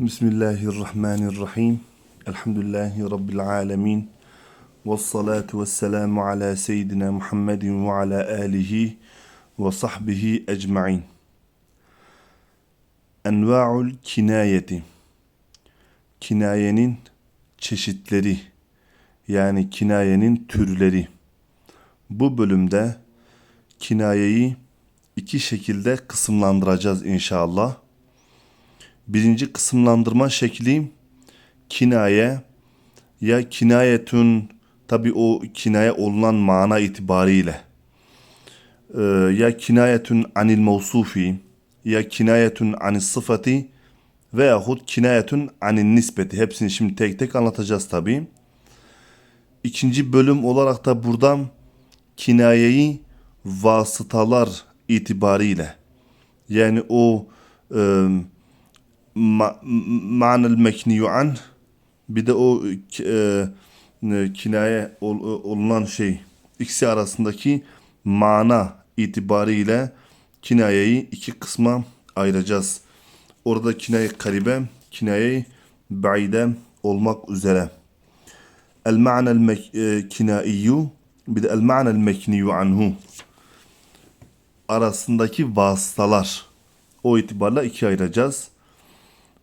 Bismillahirrahmanirrahim. Elhamdülillahi Rabbil alemin. Ve salatu ve selamu ala seyyidina Muhammedin ve ala alihi ve sahbihi ecma'in. Enva'ul kinayeti. Kinayenin çeşitleri yani kinayenin türleri. Bu bölümde kinayeyi iki şekilde kısımlandıracağız inşallah. Birinci kısımlandırma şekli kinaye. Ya kinayetün tabi o kinaye olunan mana itibariyle. E, ya kinayetün anil mevsufi ya kinayetün anil sıfati veyahut kinayetün anil nispeti hepsini şimdi tek tek anlatacağız tabi. İkinci bölüm olarak da buradan kinayeyi vasıtalar itibariyle yani o e, ma, ma'nel mekniyu an bir de o e, e, kinaye ol, olunan şey ikisi arasındaki mana itibariyle kinayeyi iki kısma ayıracağız. Orada kinaye karibe, kinaye ba'ide olmak üzere. El ma'nel e, kinaiyu bir de el ma'nel mekniyu anhu arasındaki vasıtalar o itibarla iki ayıracağız.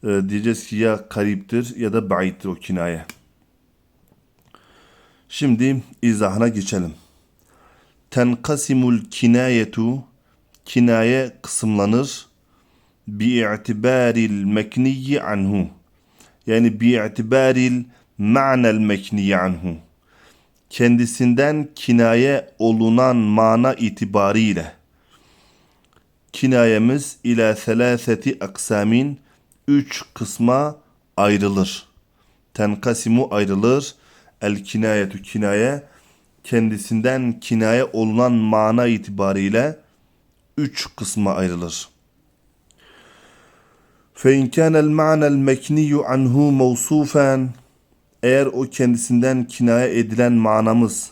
Ee, diyeceğiz ki ya kariptir ya da ba'ittir o kinaye. Şimdi izahına geçelim. Tenkasimul kinayetu kinaye kısımlanır bi'itibaril mekniyi anhu yani bi'itibaril ma'nel mekniyi anhu kendisinden kinaye olunan mana itibariyle kinayemiz ila selaseti aksamin üç kısma ayrılır. Tenkasimu ayrılır. El kinayetü kinaye kendisinden kinaye olunan mana itibariyle üç kısma ayrılır. فَاِنْ كَانَ الْمَعْنَى الْمَكْنِيُّ عَنْهُ مَوْصُوفًا Eğer o kendisinden kinaye edilen manamız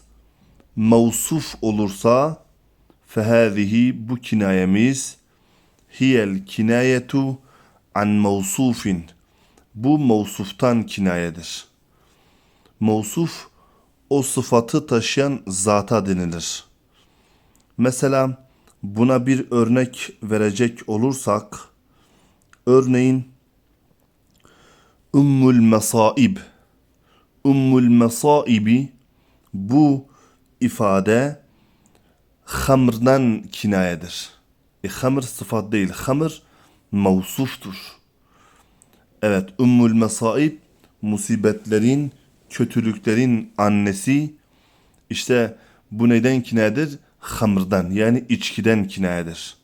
mevsuf olursa فَهَذِهِ bu kinayemiz hiyel kinayetu an mevsufin. Bu mevsuftan kinayedir. Mevsuf o sıfatı taşıyan zata denilir. Mesela buna bir örnek verecek olursak örneğin Ümmül Mesaib Ümmül Mesaibi bu ifade hamrdan kinayedir. E, hamr sıfat değil. Hamr mevsuftur. Evet, Ümmül Mesaib musibetlerin, kötülüklerin annesi. İşte bu neden kinayedir? Hamrdan yani içkiden kinayedir.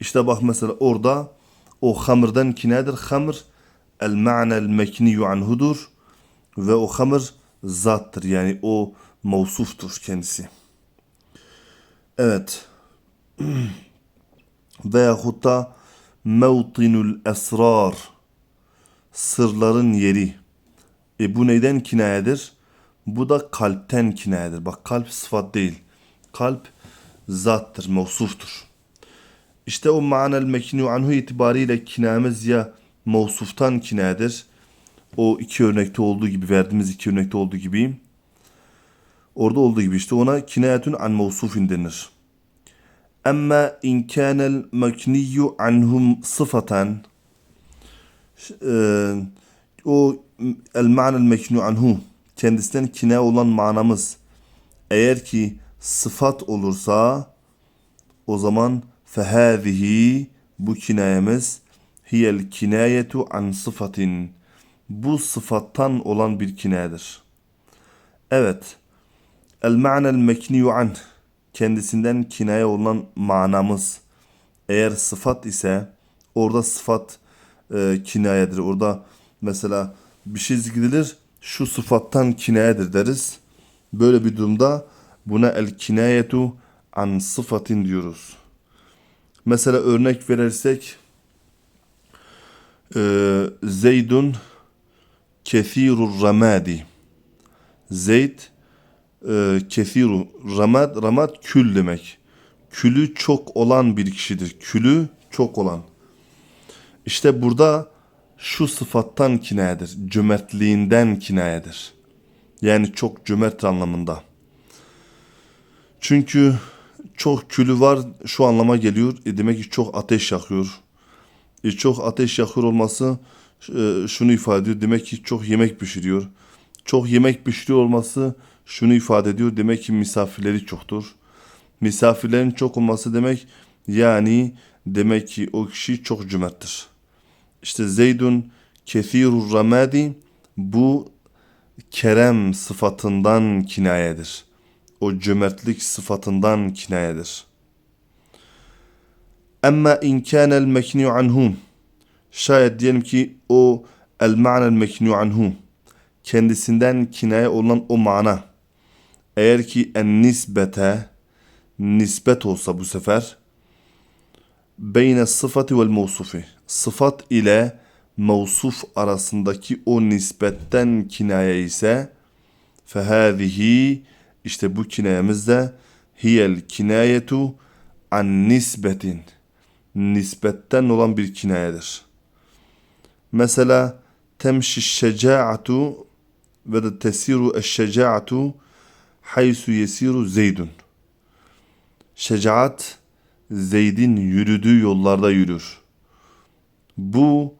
İşte bak mesela orada o hamrdan kinayedir. Hamr el ma'nel mekniyu anhudur ve o hamr zattır yani o mevsuftur kendisi. Evet. Veyahut da mevtinul esrar sırların yeri. E bu neyden kinayedir? Bu da kalpten kinayedir. Bak kalp sıfat değil. Kalp zattır, mevsuftur. İşte o manel mekinu anhu itibariyle kinayemiz ya mevsuftan kinayedir. O iki örnekte olduğu gibi, verdiğimiz iki örnekte olduğu gibi. Orada olduğu gibi işte ona kinayetun an mevsufin denir. Ama in kânel mekniyyu anhum sıfaten e, o el ma'nel meknu anhu kendisinden kine olan manamız eğer ki sıfat olursa o zaman fehâzihi bu kinayemiz hiyel kinayetu an sıfatin bu sıfattan olan bir kinayedir. Evet. El ma'nel mekniyu anh kendisinden kinaye olan manamız eğer sıfat ise orada sıfat e, kinayedir. Orada mesela bir şey zikredilir şu sıfattan kinayedir deriz. Böyle bir durumda buna el kinayetu an sıfatin diyoruz. Mesela örnek verirsek e, Zeydun kesirur ramadi. Zeyd e, kesiru ramad ramad kül demek. Külü çok olan bir kişidir. Külü çok olan. İşte burada şu sıfattan kinayedir. Cömertliğinden kinayedir. Yani çok cömert anlamında. Çünkü çok külü var şu anlama geliyor. E demek ki çok ateş yakıyor. E çok ateş yakıyor olması e, şunu ifade ediyor. Demek ki çok yemek pişiriyor. Çok yemek pişiriyor olması şunu ifade ediyor. Demek ki misafirleri çoktur. Misafirlerin çok olması demek yani demek ki o kişi çok cömerttir. İşte Zeydun kethirur ramadi bu kerem sıfatından kinayedir. O cömertlik sıfatından kinayedir. Ama in kânel meknû anhu şayet diyelim ki o el ma'nel meknû anhu kendisinden kinaye olan o mana eğer ki en nisbete nispet olsa bu sefer beyne sıfatı vel mevsufi sıfat ile mevsuf arasındaki o nispetten kinaye ise fehâzihi işte bu kinayemiz de hiyel kinayetu an nisbetin nisbetten olan bir kinayedir. Mesela temşi şecaatu ve de tesiru eşşecaatu haysu yesiru zeydun. Şecaat Zeyd'in yürüdüğü yollarda yürür. Bu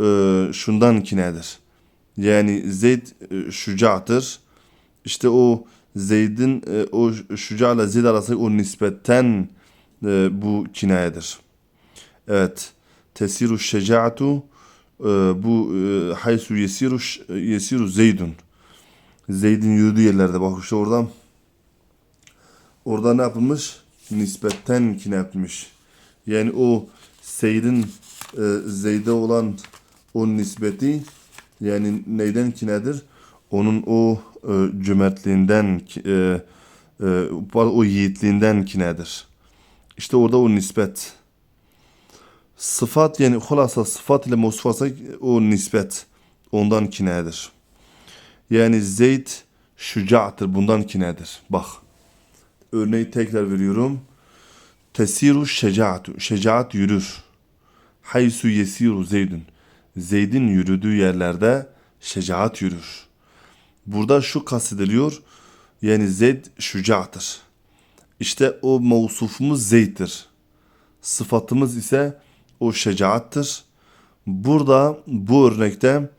e, şundan kinedir. Yani Zeyd e, şucaktır. İşte o Zeyd'in e, o şuca ile Zeyd arasındaki o nispetten e, bu kinayedir. Evet. Tesiru şecaatu e, bu e, haysu yesiru yesiru Zeydun. Zeyd'in yürüdüğü yerlerde bak işte oradan orada ne yapılmış? Nispetten kine yapılmış. Yani o Seyd'in e, Zeyd'e olan o nispeti yani neyden kinedir? Onun o e, cömertliğinden ki- e, e, o yiğitliğinden kinedir. İşte orada o nispet. Sıfat yani hulasa sıfat ile mevsuf olsa o nispet ondan kinedir. Yani Zeyd şucaktır bundan kinedir. Bak örneği tekrar veriyorum. Tesiru şecaatu. Şecaat yürür. Haysu yesiru Zeydun. Zeyd'in yürüdüğü yerlerde şecaat yürür. Burada şu kastediliyor. Yani Zeyd şucaktır. İşte o mevsufumuz Zeyd'dir. Sıfatımız ise o şecaattır. Burada bu örnekte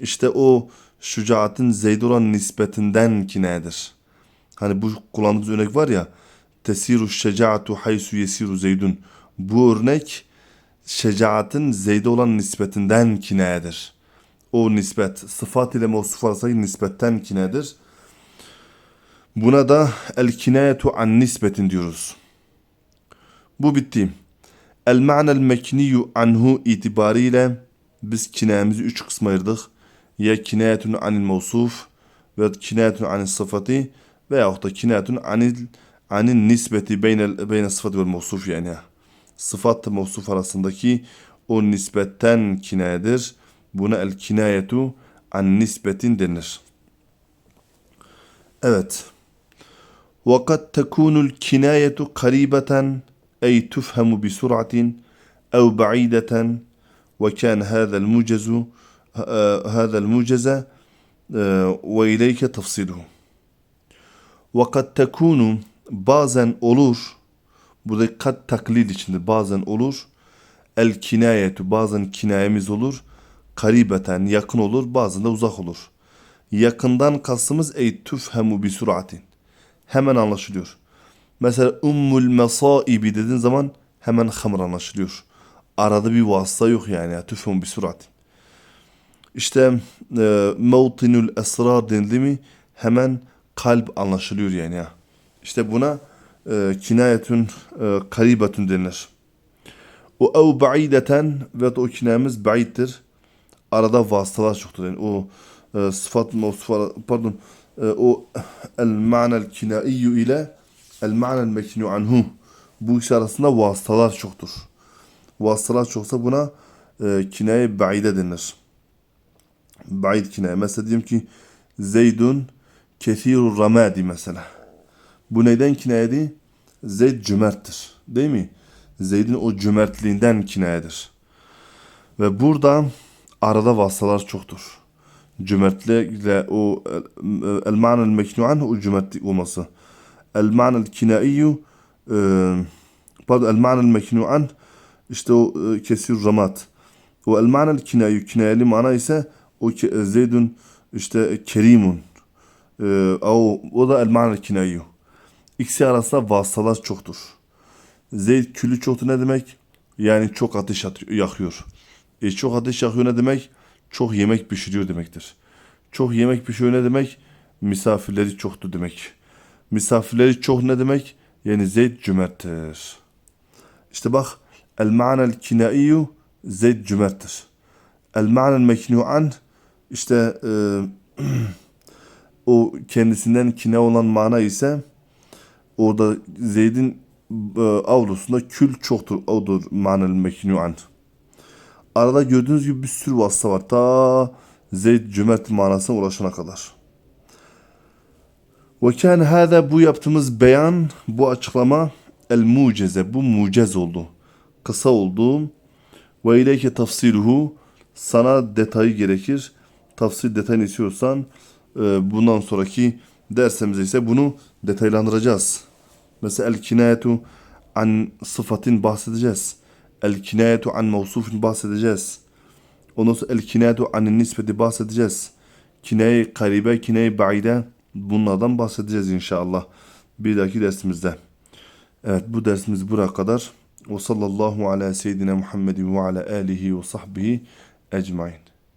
işte o şucaatın Zeyd olan nispetinden kinedir. Hani bu kullandığımız örnek var ya tesiru şecaatu haysu yesiru zeydun. Bu örnek şecaatın Zeyd'e olan nispetinden kinedir. O nispet sıfat ile mevsuf arasındaki nispetten kinedir. Buna da el kinayetu an nisbetin diyoruz. Bu bitti. El ma'nel mekniyu anhu itibariyle biz kinayemizi üç kısma ayırdık Ya kinayetun anil mevsuf ve kinayetun anil sıfatı veyahut da kinayetun anil anil nisbeti beynel beyne sıfatı ve mevsuf yani. Sıfat mevsuf arasındaki o nisbetten kinayedir. Buna el kinayetu an nisbetin denir. Evet. وقد تكون الكناية قريبة أي تفهم بسرعة أو بعيدة وكان هذا الموجز آه، هذا الموجز آه، وإليك تفصيله وقد تكون bazen olur burada kat taklid içinde bazen olur el kinayetu bazen kinayemiz olur karibeten yakın olur bazen de uzak olur yakından kastımız ey tüfhemu bi suratin hemen anlaşılıyor mesela ummul mesaibi dediğin zaman hemen hamr anlaşılıyor arada bir vasıta yok yani tüfhemu bi suratin işte e, mevtinül esrar denildi mi hemen kalp anlaşılıyor yani ya. İşte buna e, kinayetün e, karibetün denilir. O ev ba'ideten ve o kinayemiz ba'iddir. Arada vasıtalar çoktur. Yani o e, sıfat mevsuf pardon e, o el ma'nel kinaiyyü ile el ma'nel meknu anhu bu ikisi arasında vasıtalar çoktur. Vasıtalar çoksa buna e, kinaye ba'ide denir. Ba'id kinaye. Mesela diyelim ki Zeydun kethirur ramadi mesela. Bu neyden kinayedi? Zeyd cömerttir. Değil mi? Zeyd'in o cömertliğinden kinayedir. Ve burada arada vasıtalar çoktur. Cömertlikle o el manel meknu'an o cömertlik olması. El manel kinaiyu e, pardon el manel meknu'an işte o e, kesir ramat. O el manel kinaiyu kinayeli mana ise o ke- Zeydun işte kerimun. E, o, o da el manel kinaiyu. İkisi arasında vasıtalar çoktur. Zeyd külü çoktu ne demek? Yani çok ateş yakıyor. E, çok ateş yakıyor ne demek? Çok yemek pişiriyor demektir. Çok yemek pişiriyor ne demek? Misafirleri çoktu demek. Misafirleri çok ne demek? Yani Zeyd cömerttir. İşte bak el ma'nel kinaiyu Zeyd cömerttir. El ma'nel meknu'an işte e, o kendisinden kine olan mana ise orada Zeyd'in e, avlusunda kül çoktur. Odur manel meknu'an. Arada gördüğünüz gibi bir sürü vasıta var. Ta Zeyd cömert manasına ulaşana kadar. Ve kâne hâzâ bu yaptığımız beyan, bu açıklama el muceze. Bu mucez oldu. Kısa oldu. Ve ileyke tafsiluhu sana detayı gerekir. Tafsir detayını istiyorsan e, bundan sonraki dersimizde ise bunu detaylandıracağız. Mesela el kinayetu an sıfatin bahsedeceğiz. El kinayetu an mevsufin bahsedeceğiz. Ondan sonra el kinayetu an nispeti bahsedeceğiz. Kinaye karibe, kinaye ba'ide bunlardan bahsedeceğiz inşallah. Bir dahaki dersimizde. Evet bu dersimiz buraya kadar. Ve sallallahu ala seyyidina Muhammedin ve ala alihi ve sahbihi ecmain.